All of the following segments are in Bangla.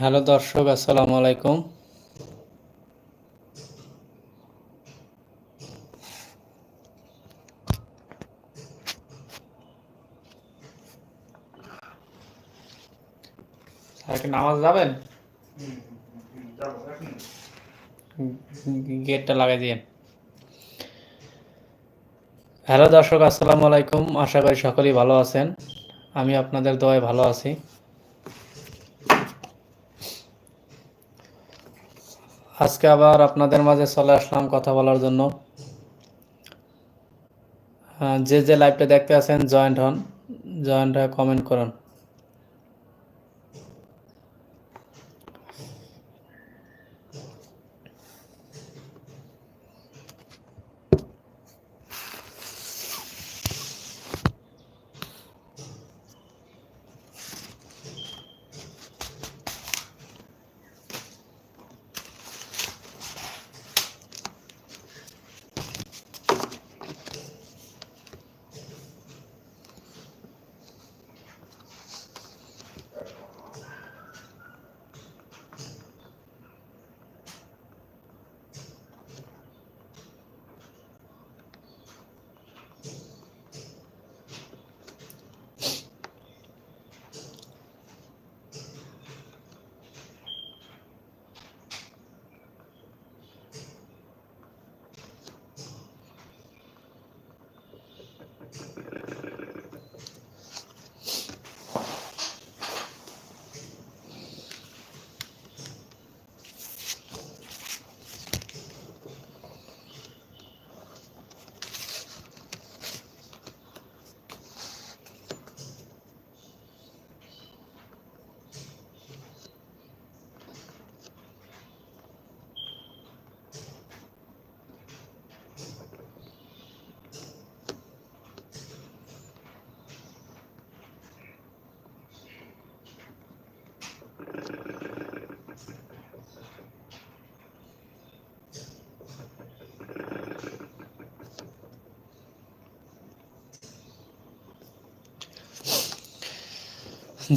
হ্যালো দর্শক, আসসালামু আলাইকুম। নামাজ যাবেন? গেটটা লাগাই দিয়ে হ্যালো দর্শক, আসসালামু আলাইকুম। আশা করি সকলেই ভালো আছেন। আমি আপনাদের দোয়ায় ভালো আছি। আজকে আবার আপনাদের মাঝে চলে আসলাম কথা বলার জন্য। যে যে লাইভটা দেখতে আছেন জয়েন্ট হন জয়েন্ট হয়ে কমেন্ট করুন।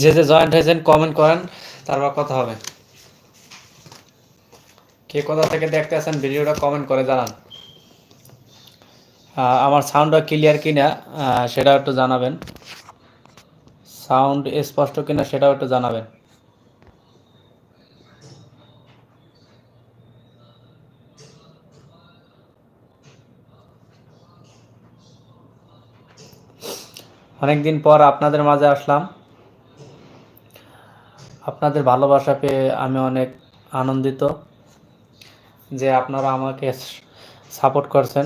যে যে জয়েন্ট হয়েছেন কমেন্ট করেন, তারপর কথা হবে। কে কোথা থেকে দেখতে আছেন ভিডিওটা কমেন্ট করে জানান। আমার সাউন্ডটা ক্লিয়ার কিনা সেটাও একটু জানাবেন। সাউন্ড স্পষ্ট কিনা, সেটাও একটু জানাবেন। অনেকদিন পর আপনাদের মাঝে আসলাম। আপনাদের ভালোবাসা পেয়ে আমি অনেক আনন্দিত যে আপনারা আমাকে সাপোর্ট করছেন।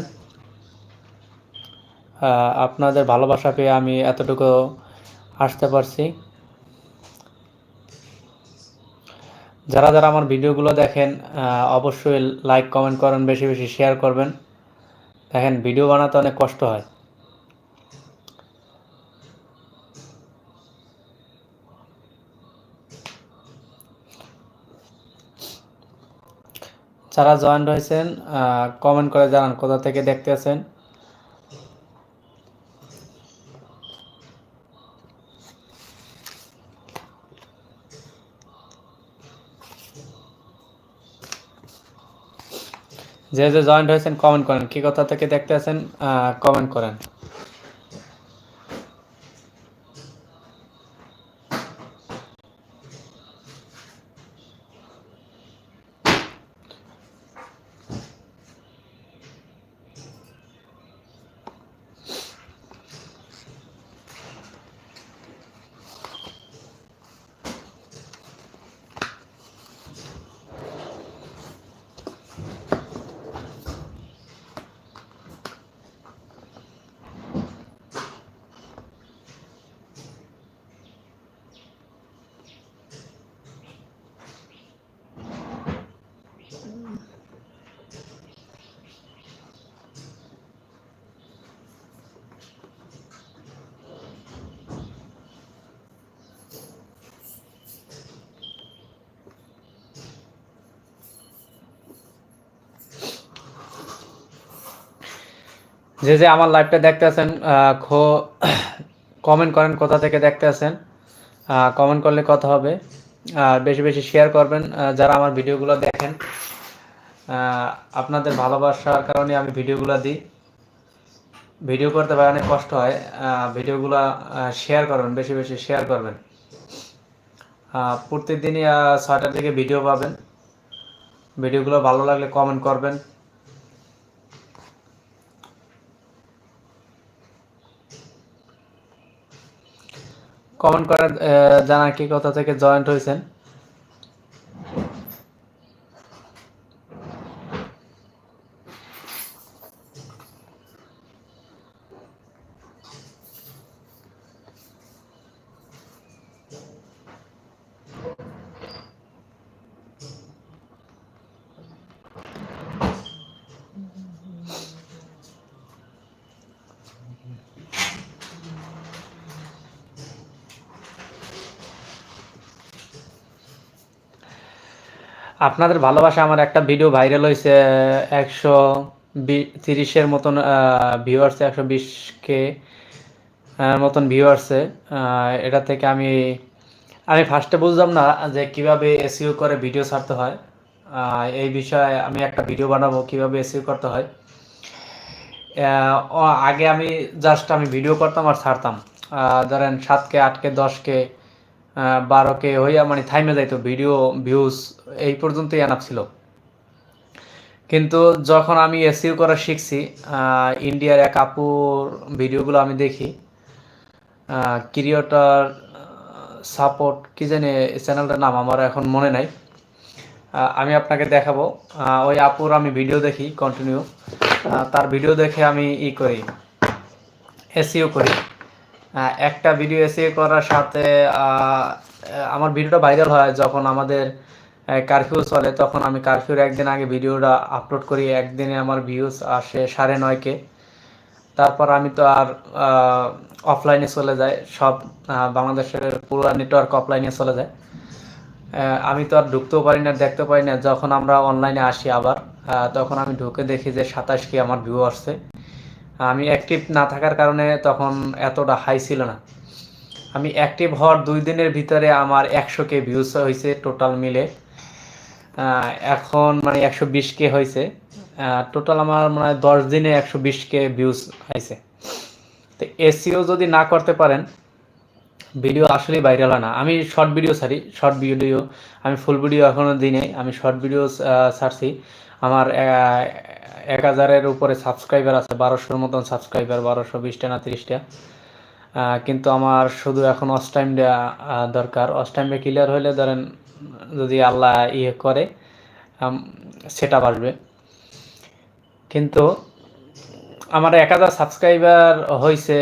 আপনাদের ভালোবাসা পেয়ে আমি এতটুকু আসতে পারছি। যারা যারা আমার ভিডিওগুলো দেখেন অবশ্যই লাইক কমেন্ট করেন, বেশি বেশি শেয়ার করবেন। দেখেন, ভিডিও বানাতে অনেক কষ্ট হয়। যারা জয়েন্ট হয়েছেন কমেন্ট করে জানান কোথা থেকে দেখতে আছেন। যে যে জয়েন্ট হয়েছেন কমেন্ট করেন। কি কোথা থেকে দেখতে আছেন কমেন্ট করেন। যে যে আমার লাইভটা দেখতে আছেন খো কমেন্ট করেন কোথা থেকে দেখতে আছেন কমেন্ট করলে কথা হবে আর বেশি বেশি শেয়ার করবেন যারা আমার ভিডিওগুলো দেখেন আপনাদের ভালোবাসার কারণে আমি ভিডিওগুলো দিই। ভিডিও করতে পারে অনেক কষ্ট হয় ভিডিওগুলো শেয়ার করবেন, বেশি বেশি শেয়ার করবেন। প্রত্যেকদিনই ছয়টার দিকে ভিডিও পাবেন। ভিডিওগুলো ভালো লাগলে কমেন্ট করবেন। কমেন্ট করে জানার কি কথা থেকে জয়েন্ট হয়েছেন? আপনাদের ভালোবাসা আমার একটা ভিডিও ভাইরাল হয়েছে একশো তিরিশের মতন ভিউ আসছে একশো বিশকে মতন ভিউ আসছে এটা থেকে আমি আমি ফার্স্টে বুঝলাম না যে কীভাবে এসিও করে ভিডিও ছাড়তে হয়। এই বিষয়ে আমি একটা ভিডিও বানাবো, কীভাবে এসিও করতে হয়। আগে আমি জাস্ট আমি ভিডিও করতাম আর ছাড়তাম। ধরেন সাতকে, আটকে, দশকে বারোকে হইয়া মানে থাইমে যাইতো, ভিডিও ভিউজ এই পর্যন্তই আনাপ ছিল। কিন্তু যখন আমি এসিও করা শিখছি ইন্ডিয়ার এক আপুর ভিডিওগুলো আমি দেখি ক্রিয়েটার সাপোর্ট কি জানি চ্যানেলটার নাম আমার এখন মনে নাই। আমি আপনাকে দেখাবো ওই আপুর আমি ভিডিও দেখি কন্টিনিউ তার ভিডিও দেখে আমি ই করি এসিও করি। একটা ভিডিও এসে করার সাথে আমার ভিডিওটা ভাইরাল হয় যখন আমাদের কারফিউ চলে, তখন আমি কারফিউর একদিন আগে ভিডিওটা আপলোড করি, একদিনে আমার ভিউজ আসে সাড়ে নয়কে তারপর আমি তো আর অফলাইনে চলে যাই, সব বাংলাদেশের পুরো নেটওয়ার্ক অফলাইনে চলে যায়। আমি তো আর ঢুকতেও পারি না দেখতে পারি না, যখন আমরা অনলাইনে আসি আবার তখন আমি ঢুকে দেখি যে সাতাশ কি আমার ভিউ আসছে। আমি অ্যাক্টিভ না থাকার কারণে তখন এতটা হাই ছিল না। আমি অ্যাক্টিভ হওয়ার দুই দিনের ভিতরে আমার একশো কে ভিউজ হয়েছে টোটাল মিলে। এখন মানে একশো বিশ কে হয়েছে। টোটাল আমার মানে দশ দিনে একশো বিশ কে ভিউজ হয়েছে। তো এসিও যদি না করতে পারেন ভিডিও আসলেই ভাইরাল হয় না। আমি শর্ট ভিডিও ছাড়ি শর্ট ভিডিও আমি ফুল ভিডিও এখনও দিই নাই আমি শর্ট ভিডিও ছাড়ছি। আমার এক হাজারের উপরে সাবস্ক্রাইবার আছে, বারোশোর মতন সাবস্ক্রাইবার বারোশো বিশটা না তিরিশটা। কিন্তু আমার শুধু এখন অস্টাইমটা দরকার। অস্টাইমটা ক্লিয়ার হলে ধরেন, যদি আল্লাহ ইয়ে করে সেটা আসবে কিন্তু আমার এক হাজার সাবস্ক্রাইবার হয়েছে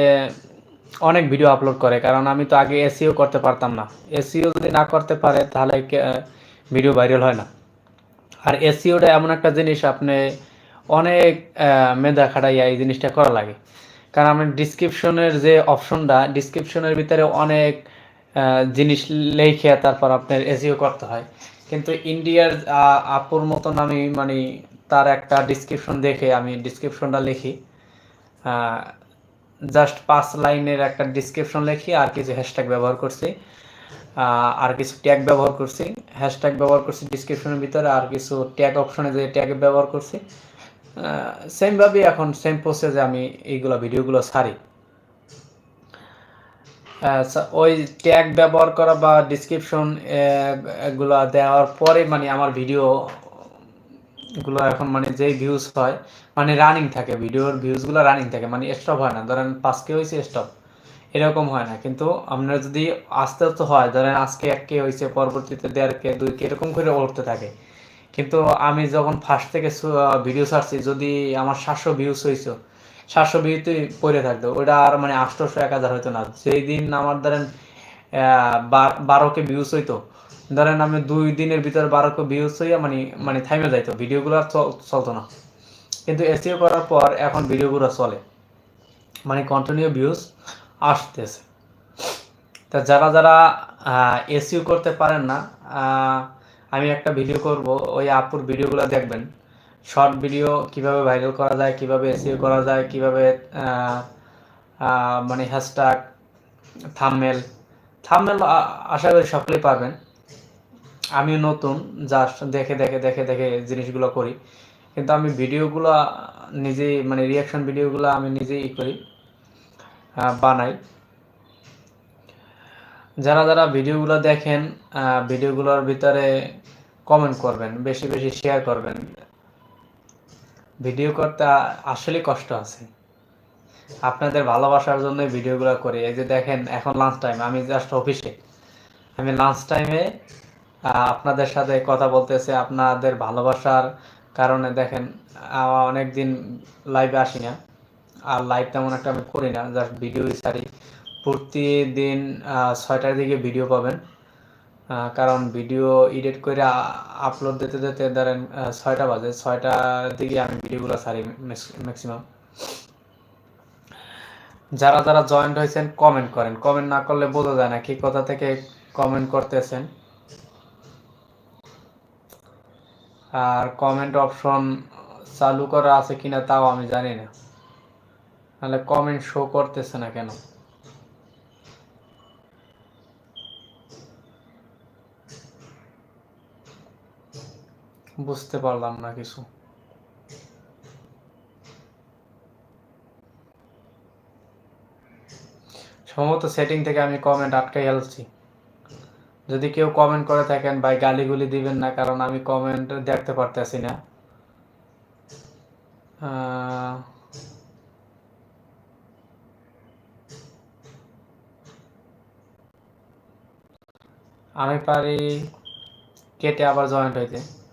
অনেক ভিডিও আপলোড করে, কারণ আমি তো আগে এসিও করতে পারতাম না। এসিও যদি না করতে পারে, তাহলে ভিডিও ভাইরাল হয় না। আর এসিওটা এমন একটা জিনিস, আপনি অনেক মেধা খাটাইয়া এই জিনিসটা করা লাগে। কারণ আমি ডিসক্রিপশনের যে অপশনটা ডিসক্রিপশনের ভিতরে অনেক জিনিস লেখে তারপর আপনার এসিও করতে হয়। কিন্তু ইন্ডিয়ার আপুর মতন আমি মানে তার একটা ডিসক্রিপশন দেখে আমি ডিসক্রিপশনটা লিখি। জাস্ট পাঁচ লাইনের একটা ডিসক্রিপশন লিখি, আর কিছু হ্যাশট্যাগ ব্যবহার করছি। আর কিছু ট্যাগ ব্যবহার করছি। হ্যাশট্যাগ ব্যবহার করছি ডিসক্রিপশনের ভিতরে, আর কিছু ট্যাগ অপশনে যে ট্যাগ ব্যবহার করছি। সেমভাবে এখন সেম প্রসেসে আমি এইগুলো ভিডিওগুলো ছাড়ি। ওই ট্যাগ ব্যবহার করা বা ডিসক্রিপশন এগুলো দেওয়ার পরে মানে আমার ভিডিও গুলো এখন মানে যেই ভিউজ হয় মানে রানিং থাকে ভিডিওর ভিউজগুলো রানিং থাকে মানে স্টপ হয় না। ধরেন পাঁচকে হয়েছে স্টপ এরকম হয় না। কিন্তু আপনার যদি আস্তে আস্তে হয়, ধরেন আজকে এক কে হয়েছে পরবর্তীতে দেড় কে, দুই কে, এরকম করে উঠতে থাকে। কিন্তু আমি যখন ফার্স্ট থেকে ভিডিও ছাড়ছি, যদি আমার সাতশো ভিউজ হয়েছে সাতশো ভিউতে পড়ে থাকতো ওটা আর মানে আটশোশো, এক হাজার হইতো না। যেই দিন আমার ধরেন বারোকে ভিউজ হইতো, ধরেন আমি দুই দিনের ভিতরে বারোকে ভিউজ হইয়া মানে মানে থাইমে যাইতো ভিডিওগুলো চলতো না। কিন্তু এসিও করার পর এখন ভিডিওগুলো চলে। মানে কন্টিনিউ ভিউজ আসতেছে। তা যারা যারা এসিও করতে পারেন না আমি একটা ভিডিও করব, ওই আপুর ভিডিওগুলো দেখবেন। শর্ট ভিডিও কীভাবে ভাইরাল করা যায়, কীভাবে এসিও করা যায়, কীভাবে মানে হ্যাশট্যাগ থামমেল থামমেল আশা করি সকলেই পারবেন। আমি নতুন জাস্ট দেখে দেখে দেখে দেখে জিনিসগুলো করি। কিন্তু আমি ভিডিওগুলো নিজেই মানে রিয়াকশন ভিডিওগুলো আমি নিজেই করি বানাই। যারা যারা ভিডিওগুলো দেখেন ভিডিওগুলোর ভিতরে কমেন্ট করবেন, বেশি বেশি শেয়ার করবেন। ভিডিও করতে আসলে কষ্ট আছে। আপনাদের ভালোবাসার জন্য ভিডিওগুলো করি। এই যে দেখেন, এখন লাঞ্চ টাইম আমি জাস্ট অফিসে আমি লাঞ্চ টাইমে আপনাদের সাথে কথা বলতেছে, আপনাদের ভালোবাসার কারণে দেখেন অনেক দিন লাইভে আসি না। আর লাইভ তেমন একটা আমি করি না জাস্ট ভিডিও ছাড়ি। প্রতিদিন ছয়টার দিকে ভিডিও পাবেন। কারণ ভিডিও এডিট করে আপলোড দিতে দিতে ধরেন ছয়টা বাজে। ছয়টার দিকে আমি ভিডিওগুলো ছাড়ি ম্যাক্সিমাম যারা যারা জয়েন্ট হয়েছেন কমেন্ট করেন। কমেন্ট না করলে বোঝা যায় না কি কোথা থেকে কমেন্ট করতেছেন। আর কমেন্ট অপশন চালু করা আছে কিনা তাও আমি জানি না। তাহলে কমেন্ট শো করতেছে না কেন? বুঝতে পারলাম না কিছু। সম্ভবত সেটিং থেকে আমি কমেন্ট আটকাই ফেলছি। যদি কেউ কমেন্ট করে থাকেন, ভাই গালিগুলি দিবেন না, কারণ আমি কমেন্ট দেখতে পারতেছি না। আমি পারি কেটে আবার জয়েন্ট হইতে।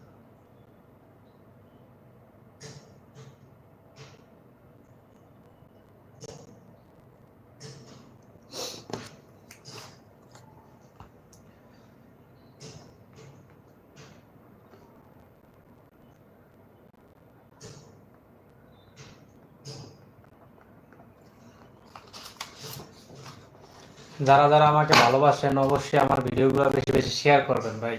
যারা যারা আমাকে ভালোবাসেন অবশ্যই আমার ভিডিওগুলো বেশি বেশি শেয়ার করবেন ভাই।